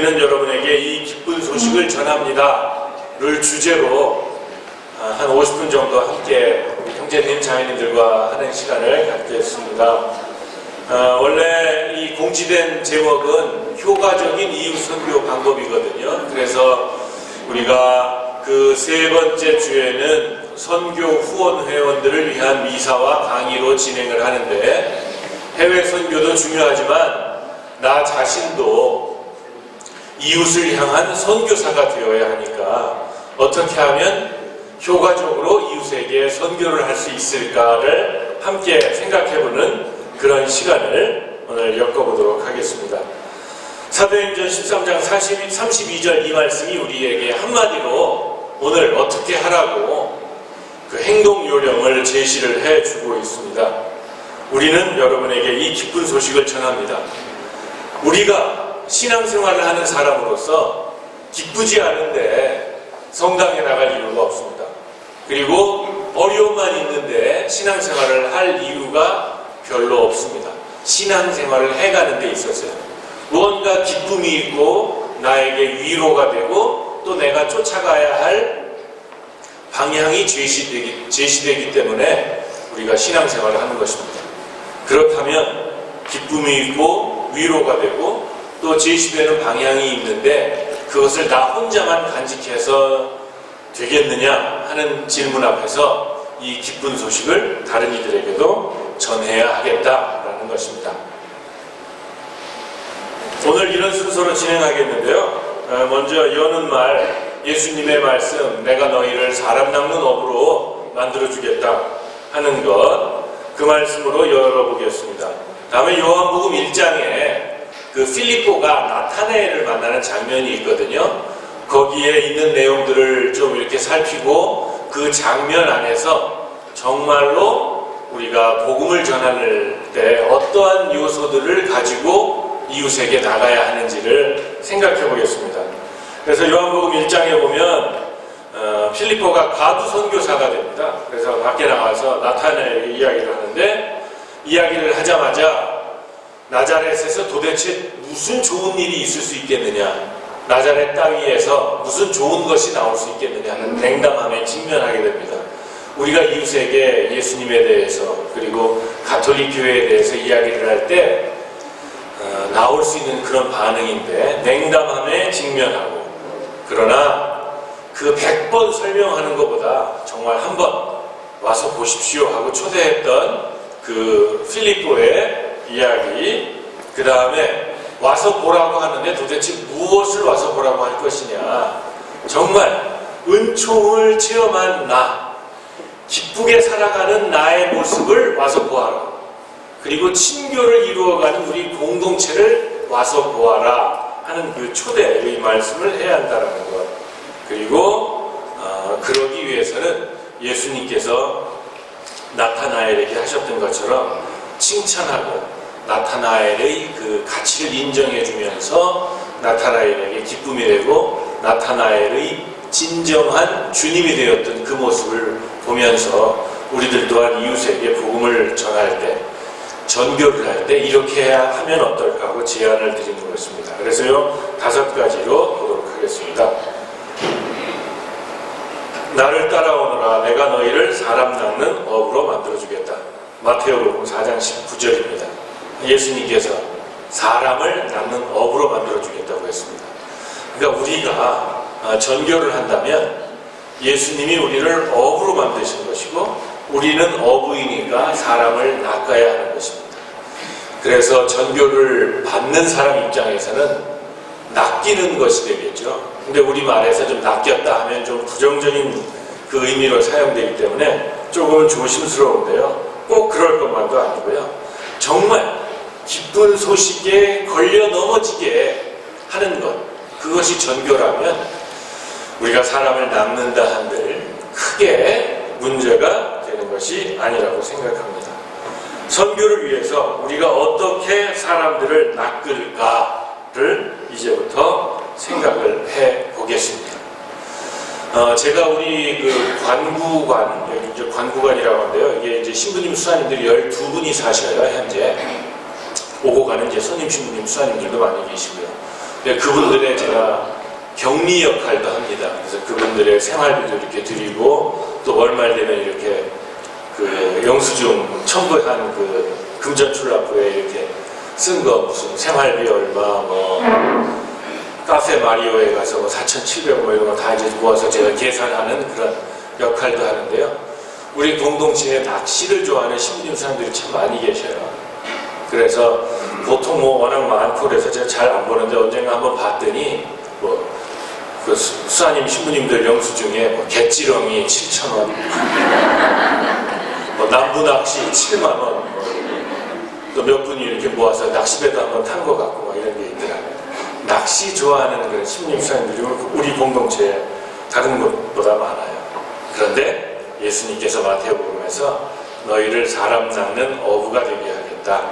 우리는 여러분에게 이 기쁜 소식을 전합니다 를 주제로 아, 한 50분 정도 함께 형제님 자매님들과 하는 시간을 갖겠습니다. 아, 원래 이 공지된 제목은 효과적인 이웃 선교 방법이거든요. 그래서 우리가 그 세 번째 주에는 선교 후원 회원들을 위한 미사와 강의로 진행을 하는데 해외 선교도 중요하지만 나 자신도 이웃을 향한 선교사가 되어야 하니까 어떻게 하면 효과적으로 이웃에게 선교를 할 수 있을까를 함께 생각해보는 그런 시간을 오늘 엮어보도록 하겠습니다. 사도행전 13장 40, 32절 이 말씀이 우리에게 한마디로 오늘 어떻게 하라고 그 행동 요령을 제시를 해주고 있습니다. 우리는 여러분에게 이 기쁜 소식을 전합니다. 우리가 신앙생활을 하는 사람으로서 기쁘지 않은데 성당에 나갈 이유가 없습니다. 그리고 어려움만 있는데 신앙생활을 할 이유가 별로 없습니다. 신앙생활을 해가는 데 있어서요. 무언가 기쁨이 있고 나에게 위로가 되고 또 내가 쫓아가야 할 방향이 제시되기, 제시되기 때문에 우리가 신앙생활을 하는 것입니다. 그렇다면 기쁨이 있고 위로가 되고 또 제시되는 방향이 있는데 그것을 나 혼자만 간직해서 되겠느냐 하는 질문 앞에서 이 기쁜 소식을 다른 이들에게도 전해야 하겠다라는 것입니다. 오늘 이런 순서로 진행하겠는데요. 어, 먼저 여는 말 예수님의 말씀 내가 너희를 사람 낚는 업으로 만들어주겠다 하는 것 그 말씀으로 열어보겠습니다. 다음에 요한복음 1장에 그 필리포가 나타네를 만나는 장면이 있거든요. 거기에 있는 내용들을 좀 이렇게 살피고 그 장면 안에서 정말로 우리가 복음을 전할 때 어떠한 요소들을 가지고 이웃에게 나가야 하는지를 생각해 보겠습니다. 그래서 요한복음 1장에 보면 어, 필리포가 가두 선교사가 됩니다. 그래서 밖에 나가서 나타나에게 이야기를 하는데 이야기를 하자마자 나자렛에서 도대체 무슨 좋은 일이 있을 수 있겠느냐 나자렛 땅 위에서 무슨 좋은 것이 나올 수 있겠느냐는 냉담함에 직면하게 됩니다. 우리가 이웃에게 예수님에 대해서 그리고 가톨릭 교회에 대해서 이야기를 할때 어, 나올 수 있는 그런 반응인데 냉담함에 직면하고 그러나 그 100번 설명하는 것보다 정말 한 번 와서 보십시오 하고 초대했던 그 필리포의 이야기. 그 다음에 와서 보라고 하는데 도대체 무엇을 와서 보라고 할 것이냐. 정말 은총을 체험한 나 기쁘게 살아가는 나의 모습을 와서 보아라. 그리고 친교를 이루어가는 우리 공동체를 와서 보아라 하는 그 초대의 말씀을 해야 한다는 것. 그리고 어, 그러기 위해서는 예수님께서 나타나엘에게 하셨던 것처럼 칭찬하고 나타나엘의 그 가치를 인정해 주면서 나타나엘에게 기쁨이 되고 나타나엘의 진정한 주님이 되었던 그 모습을 보면서 우리들 또한 이웃에게 복음을 전할 때 전교를 할 때 이렇게 하면 어떨까 하고 제안을 드리는 것입니다. 그래서요 다섯 가지로 보도록 하겠습니다. 나를 따라오너라 내가 너희를 사람 낚는 업으로 만들어주겠다. 마태복음 4장 19절입니다. 예수님께서 사람을 낚는 업으로 만들어 주겠다고 했습니다. 그러니까 우리가 아, 전교를 한다면 예수님이 우리를 업으로 만드신 것이고 우리는 어부이니까 사람을 낚아야 하는 것입니다. 그래서 전교를 받는 사람 입장에서는 낚이는 것이 되겠죠. 근데 우리 말에서 좀 낚였다 하면 좀 부정적인 그 의미로 사용되기 때문에 조금은 조심스러운데요. 꼭 그럴 것만도 아니고요. 정말 기쁜 소식에 걸려 넘어지게 하는 것. 그것이 전교라면 우리가 사람을 낚는다 한들 크게 문제가 되는 것이 아니라고 생각합니다. 선교를 위해서 우리가 어떻게 사람들을 낚을까를 이제부터 생각을 해 보겠습니다. 어, 제가 우리 그 관구관, 여기 이제 관구관이라고 하는데요. 이게 이제 신부님 수사님들이 12분이 사셔요, 현재. 오고 가는 이제 손님 신부님 수사님들도 많이 계시고요. 근데 그분들의 제가 격리 역할도 합니다. 그래서 그분들의 생활비도 이렇게 드리고 또 월말 되면 이렇게 그 영수증 첨부한 그 금전출납부에 이렇게 쓴 거 무슨 생활비 얼마 뭐 카페 마리오에 가서 뭐 4,700원 뭐 이런 거 다 이제 모아서 제가 계산하는 그런 역할도 하는데요. 우리 공동체에 낚시를 좋아하는 신부님 사람들이 참 많이 계셔요. 그래서 보통 뭐 워낙 많고 그래서 제가 잘 안 보는데 언젠가 한번 봤더니 뭐 그 수사님 신부님들 영수증에 뭐 갯지렁이 7천 원, 뭐 남부 낚시 7만 원, 또몇 분이 이렇게 모아서 낚시배도 한번 탄 것 같고 막 이런 게 있더라고요. 낚시 좋아하는 그런 신부님 수사님들이 우리 공동체에 다른 것보다 많아요. 그런데 예수님께서 마태복음에서 너희를 사람 낚는 어부가 되게 하겠다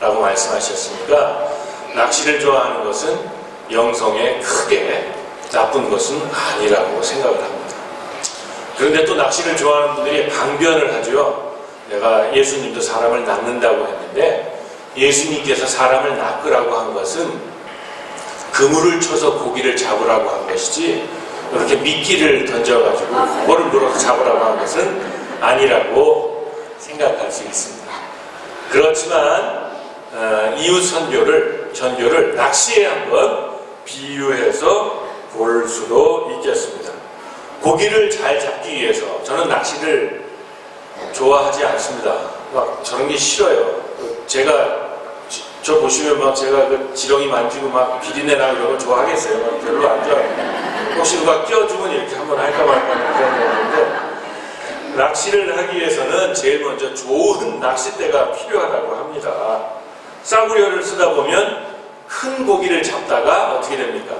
라고 말씀하셨으니까 낚시를 좋아하는 것은 영성에 크게 나쁜 것은 아니라고 생각을 합니다. 그런데 또 낚시를 좋아하는 분들이 방변을 하죠. 내가 예수님도 사람을 낚는다고 했는데 예수님께서 사람을 낚으라고 한 것은 그물을 쳐서 고기를 잡으라고 한 것이지 이렇게 미끼를 던져가지고 그거를 물어서 잡으라고 한 것은 아니라고 생각할 수 있습니다. 그렇지만 어, 이웃 선교를 전교를 낚시에 한번 비유해서 볼 수도 있겠습니다. 고기를 잘 잡기 위해서 저는 낚시를 좋아하지 않습니다. 막 저런 게 싫어요. 제가 지- 저 보시면 막 제가 그 지렁이 만지고 막 비린내 나고 이런 거 좋아하겠어요. 막 별로 안 좋아해요. 혹시 누가 껴주면 이렇게 한번 할까 말까 그런 거 있는데 낚시를 하기 위해서는 제일 먼저 좋은 낚싯대가 필요하다고 합니다. 싸구려를 쓰다 보면 큰 고기를 잡다가 어떻게 됩니까?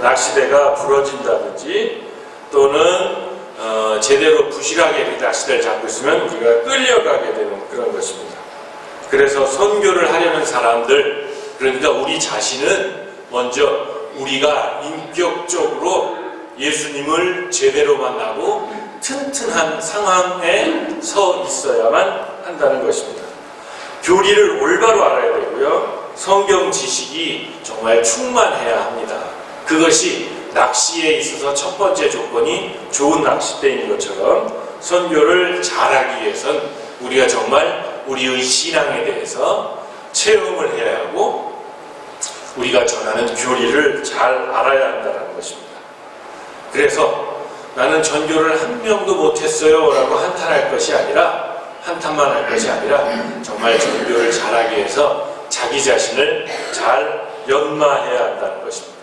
낚싯대가 부러진다든지 또는 어, 제대로 부실하게 낚싯대를 잡고 있으면 우리가 끌려가게 되는 그런 것입니다. 그래서 선교를 하려는 사람들, 그러니까 우리 자신은 먼저 우리가 인격적으로 예수님을 제대로 만나고 튼튼한 상황에 서 있어야만 한다는 것입니다. 교리를 올바로 알아야 되고요. 성경 지식이 정말 충만해야 합니다. 그것이 낚시에 있어서 첫 번째 조건이 좋은 낚싯대인 것처럼 선교를 잘하기 위해선 우리가 정말 우리의 신앙에 대해서 체험을 해야 하고 우리가 전하는 교리를 잘 알아야 한다는 것입니다. 그래서 나는 전교를 한 명도 못했어요 라고 한탄할 것이 아니라 한탄만 할 것이 아니라 정말 전교를 잘하기 위해서 자기 자신을 잘 연마해야 한다는 것입니다.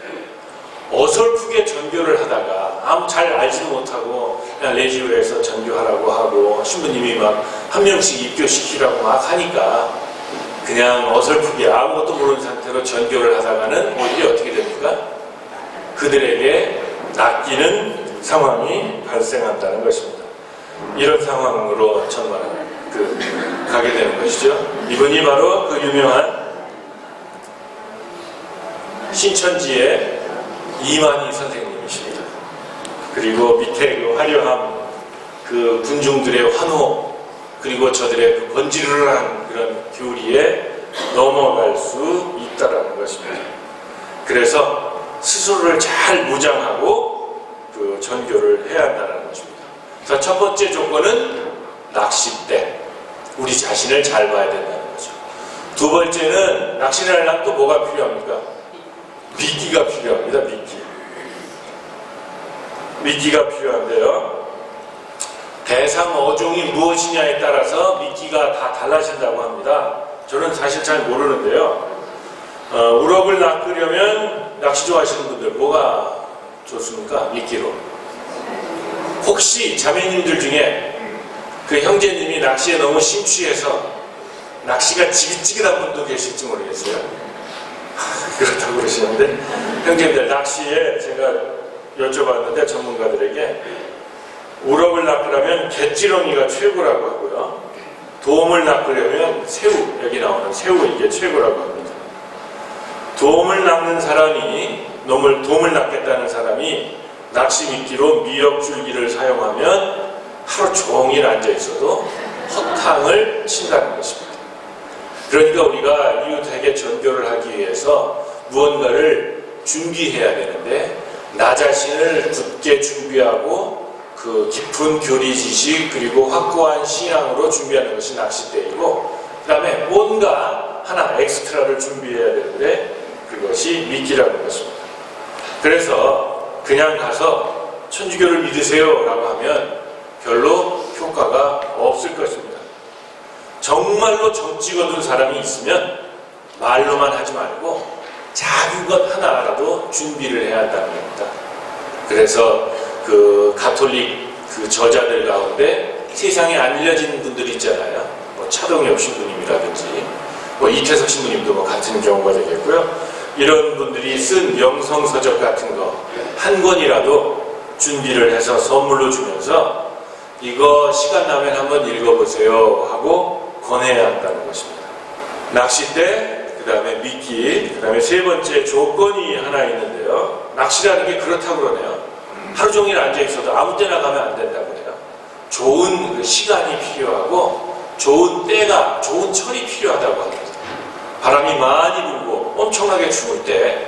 어설프게 전교를 하다가 아무 잘 알지도 못하고 그냥 레지오에서 전교하라고 하고 신부님이 막 한 명씩 입교시키라고 막 하니까 그냥 어설프게 아무것도 모르는 상태로 전교를 하다가는 오히려 어떻게 됩니까? 그들에게 낚이는 상황이 발생한다는 것입니다. 이런 상황으로 정말 그 가게 되는 것이죠. 이분이 바로 그 유명한 신천지의 이만희 선생님이십니다. 그리고 밑에 그 화려함, 그 군중들의 환호, 그리고 저들의 그 번지르르한 그런 교리에 넘어갈 수 있다라는 것입니다. 그래서 스스로를 잘 무장하고 그 전교를 해야 한다는 것입니다. 그래서 첫 번째 조건은 낚싯대. 우리 자신을 잘 봐야 된다는 거죠. 두 번째는 낚시를 하려면 또 뭐가 필요합니까? 미끼가 필요합니다. 미끼. 미끼가 필요한데요. 대상 어종이 무엇이냐에 따라서 미끼가 다 달라진다고 합니다. 저는 사실 잘 모르는데요. 어, 우럭을 낚으려면 낚시 좋아하시는 분들 뭐가 좋습니까? 미끼로. 혹시 자매님들 중에 그 형제님이 낚시에 너무 심취해서 낚시가 지긋지긋한 분도 계실지 모르겠어요. 그렇다고 그러시는데 형제님들 낚시에 제가 여쭤봤는데 전문가들에게 우럭을 낚으려면 갯지렁이가 최고라고 하고요. 도움을 낚으려면 새우 여기 나오는 새우 이게 최고라고 합니다. 도움을 낚는 사람이 놈을 도움을 낚겠다는 사람이 낚시 미끼로 미역줄기를 사용하면 하루 종일 앉아 있어도 허탕을 친다는 것입니다. 그러니까 우리가 이웃에게 전교를 하기 위해서 무언가를 준비해야 되는데 나 자신을 굳게 준비하고 그 깊은 교리 지식 그리고 확고한 신앙으로 준비하는 것이 낚싯대이고 그 다음에 뭔가 하나 엑스트라를 준비해야 되는데 그것이 믿기라는 것입니다. 그래서 그냥 가서 천주교를 믿으세요 라고 하면 별로 효과가 없을 것입니다. 정말로 정 찍어둔 사람이 있으면 말로만 하지 말고 작은 것 하나라도 준비를 해야 한다는 겁니다. 그래서 그 가톨릭 그 저자들 가운데 세상에 안 알려진 분들 있잖아요. 뭐 차동엽 신부님이라든지 뭐 이태석 신부님도 뭐 같은 경우가 되겠고요. 이런 분들이 쓴 영성서적 같은 거 한 권이라도 준비를 해서 선물로 주면서 이거 시간 나면 한번 읽어보세요 하고 권해야 한다는 것입니다. 낚싯대, 그 다음에 미끼, 그 다음에 세 번째 조건이 하나 있는데요. 낚시라는 게 그렇다고 그러네요. 하루 종일 앉아 있어도 아무 때나 가면 안 된다고 해요. 좋은 그 시간이 필요하고 좋은 때가, 좋은 철이 필요하다고 합니다. 바람이 많이 불고 엄청나게 추울 때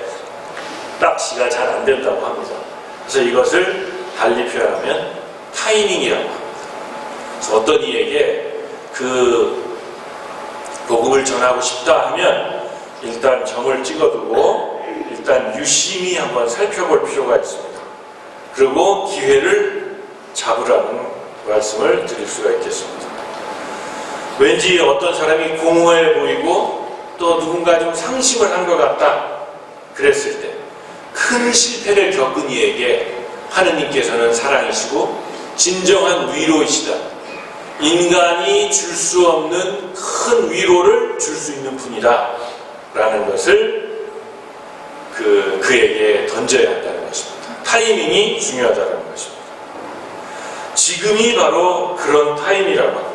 낚시가 잘 안 된다고 합니다. 그래서 이것을 달리 표현하면 타이밍이라고 합니다. 어떤 이에게 그 복음을 전하고 싶다 하면 일단 점을 찍어두고 일단 유심히 한번 살펴볼 필요가 있습니다. 그리고 기회를 잡으라는 말씀을 드릴 수가 있겠습니다. 왠지 어떤 사람이 공허해 보이고 또 누군가 좀 상심을 한 것 같다 그랬을 때 큰 실패를 겪은 이에게 하느님께서는 사랑이시고 진정한 위로이시다. 인간이 줄 수 없는 큰 위로를 줄 수 있는 분이다. 라는 것을 그, 그에게 던져야 한다는 것입니다. 타이밍이 중요하다는 것입니다. 지금이 바로 그런 타임이라고 합니다.